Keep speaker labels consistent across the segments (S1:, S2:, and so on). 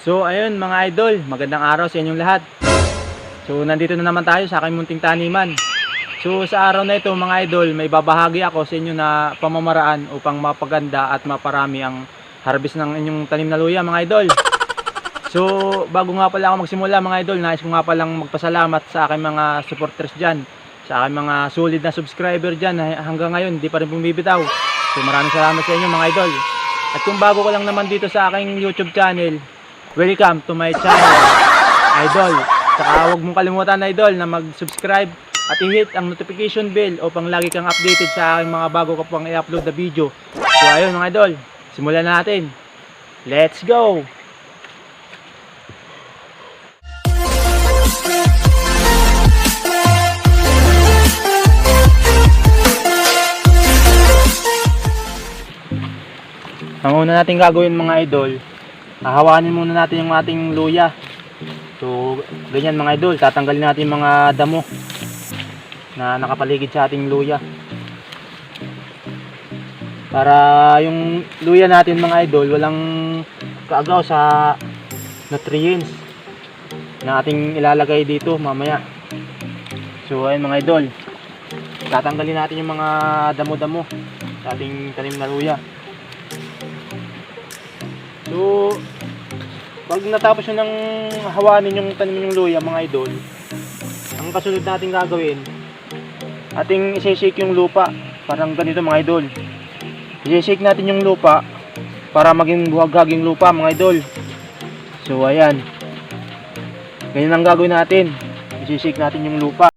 S1: So ayun mga idol, magandang araw sa inyong lahat. So nandito na naman tayo sa aking munting taniman. So sa araw na ito mga idol, may babahagi ako sa inyo na pamamaraan upang mapaganda at maparami ang harvest ng inyong tanim na luya mga idol. So bago nga pala ako magsimula mga idol, nais ko nga palang magpasalamat sa aking mga supporters dyan. Sa aking mga solid na subscriber dyan hanggang ngayon hindi pa rin bumibitaw. So maraming salamat sa inyo mga idol. At kung bago ko lang naman dito sa aking YouTube channel, welcome to my channel, Idol. Saka huwag mong kalimutan, Idol, na mag-subscribe at i-hit ang notification bell upang lagi kang updated sa aking mga bago ko pang i-upload na video. So ayun mga Idol, simulan na natin. Let's go! Ang una natin gagawin mga idol, hahawanin muna natin yung ating luya. So, ganyan mga idol, tatanggalin natin yung mga damo na nakapaligid sa ating luya. Para yung luya natin mga idol, walang kaagaw sa nutrients na ating ilalagay dito mamaya. So, ayun mga idol, tatanggalin natin yung mga damo-damo sa ating tanim na luya. So, pag natapos nyo ng hawanin yung tanim ng luya mga idol, ang kasunod natin gagawin, ating isi-shake yung lupa. Parang ganito mga idol. I-shake natin yung lupa para maging buhaghag yung lupa mga idol. So, ayan. Ganyan ang gagawin natin. I-shake natin yung lupa.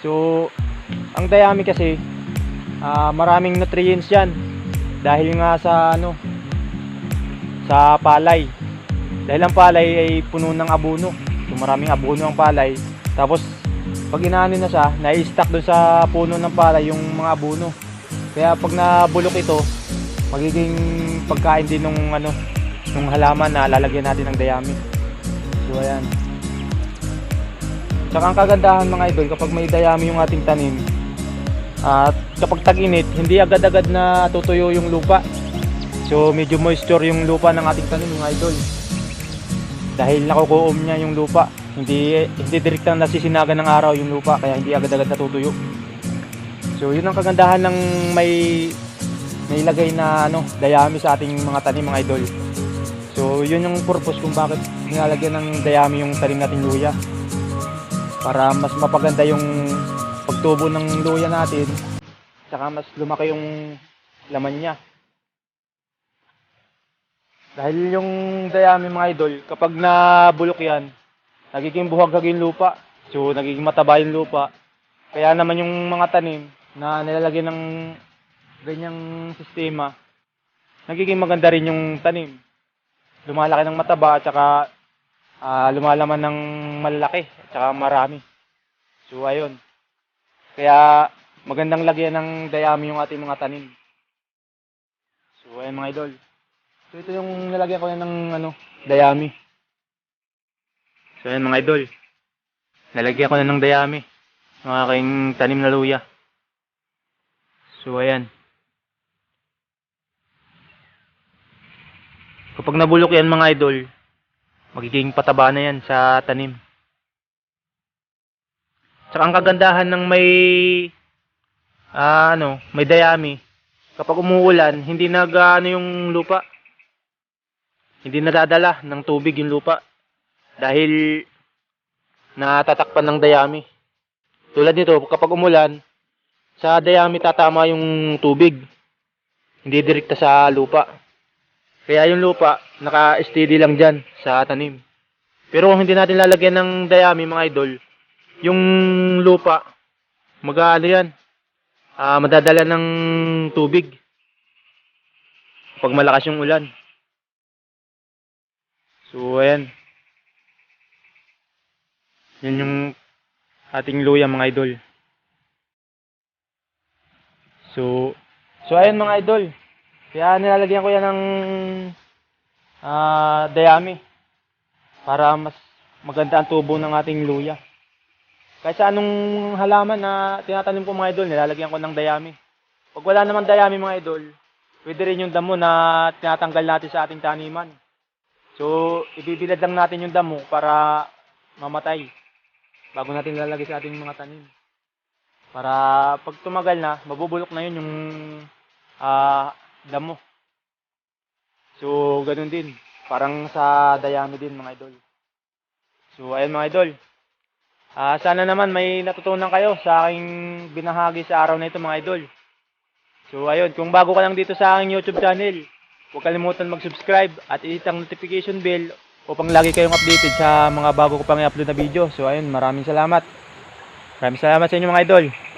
S1: So, ang dayami kasi, ah, maraming nutrients yan. Dahil nga sa ano, sa palay. Dahil ang palay ay puno ng abono. So, maraming abono ang palay. Tapos, pag inaano na siya, nai-stack doon sa puno ng palay yung mga abono. Kaya pag nabulok ito, magiging pagkain din nung ano, nung halaman na lalagyan natin ng dayami. So, ayan. Tsaka ang kagandahan mga idol, kapag may dayami yung ating tanim, At kapag tag-init, hindi agad-agad na tutuyo yung lupa. So medyo moisture yung lupa ng ating tanim mga idol. Dahil nakukuom niya yung lupa. Hindi hindi direktang nasisinagan ng araw yung lupa kaya hindi agad-agad natutuyo. So yun ang kagandahan ng may may lagay na ano, dayami sa ating mga tanim mga idol. So yun yung purpose kung bakit nilalagyan ng dayami yung tanim nating luya. Para mas mapaganda yung pagtubo ng luya natin. Saka mas lumaki yung laman niya. Dahil yung dayami mga idol, kapag nabulok yan, nagiging buhaghag yung lupa. So, nagiging mataba yung lupa. Kaya naman yung mga tanim na nilalagyan ng ganyang sistema, nagiging maganda rin yung tanim. Lumalaki ng mataba at ah, lumalaman ng malaki at saka marami. So, ayun. Kaya magandang lagyan ng dayami yung ating mga tanim. So, ayun mga idol. So ito yung nilagyan ko na ng ano, dayami. So ayan mga idol. Nalagyan ko na ng dayami ng aking tanim na luya. So ayan. Kapag nabulok yan mga idol, magiging pataba na yan sa tanim. Tsaka ang kagandahan ng may ah, ano, may dayami. Kapag umuulan, hindi nag ano yung lupa hindi nadadala ng tubig yung lupa dahil natatakpan ng dayami. Tulad nito, kapag umulan, sa dayami tatama yung tubig. Hindi direkta sa lupa. Kaya yung lupa, naka-steady lang dyan sa tanim. Pero kung hindi natin lalagyan ng dayami, mga idol, yung lupa, mag-ano yan, ah, madadala ng tubig. Pag malakas yung ulan. So, ayan. Yan yung ating luya mga idol. So, so ayan mga idol. Kaya nilalagyan ko yan ng ah dayami para mas maganda ang tubo ng ating luya. Sa anong halaman na tinatanim ko mga idol, nilalagyan ko ng dayami. Pag wala naman dayami mga idol, pwede rin yung damo na tinatanggal natin sa ating taniman. So, ibibilad lang natin yung damo para mamatay bago natin lalagay sa ating mga tanim. Para pag tumagal na, mabubulok na yun yung ah, damo. So, ganun din. Parang sa dayami din mga idol. So, ayun mga idol. Ah, sana naman may natutunan kayo sa aking binahagi sa araw na ito mga idol. So, ayun. Kung bago ka lang dito sa aking YouTube channel, Huwag kalimutan mag-subscribe at i-hit ang notification bell upang lagi kayong updated sa mga bago ko pang i-upload na video. So ayun, maraming salamat. Maraming salamat sa inyo mga idol.